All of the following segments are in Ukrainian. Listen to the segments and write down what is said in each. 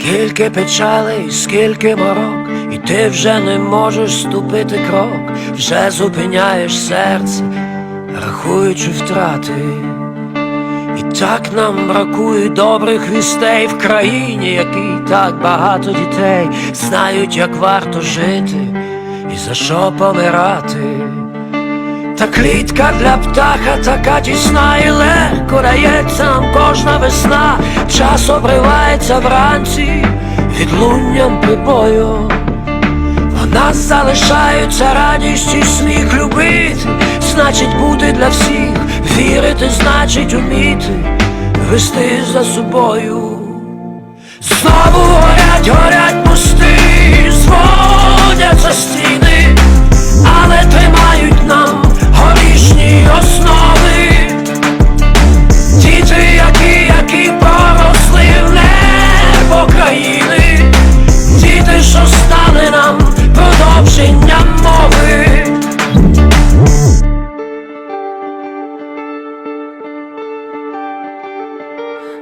Скільки печалей, скільки морок, і ти вже не можеш ступити крок, вже зупиняєш серце, рахуючи втрати. І так нам бракує добрих вістей в країні, якій так багато дітей знають, як варто жити і за що помирати. Та клітка для птаха така тісна і легко дається нам кожна весна, час обривається вранці відлунням прибою. В нас залишаються радість і сміх любити, значить бути для всіх, вірити, значить уміти, вести за собою. Знову горять, горять мости,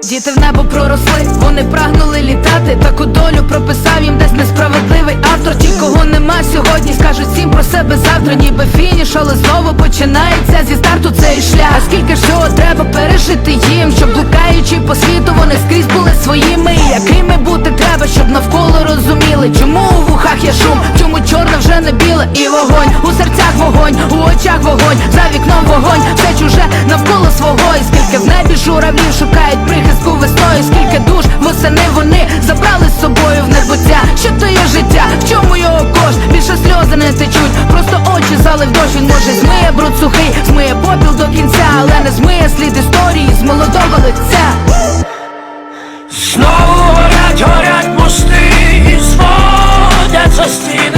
Діти в небо проросли, вони прагнули літати, таку долю прописав їм десь несправедливий автор. Ті, кого нема сьогодні, скажуть всім про себе завтра, ніби фініш, але знову починається зі старту цей шлях. А скільки всього треба пережити їм, щоб блукаючи по світу, вони скрізь були своїми. І Якими бути треба, щоб навколо розуміли, чому у вухах є шум, чому чорне вже не біле і вогонь, у серцях вогонь, у очах вогонь, за вікном вогонь, все чуже навколо свого, і скільки в небі журавлів шукають прихистку весною, скільки душ, восени вони забрали з собою в небуття. Що то є життя, в чому його кошт? Більше сльози не течуть, просто очі залив дощ Він може змиє бруд сухий, змиє попіл до кінця, але не змиє слід історії з молодого лиця. Знову горять, горять мости і зводяться стіни.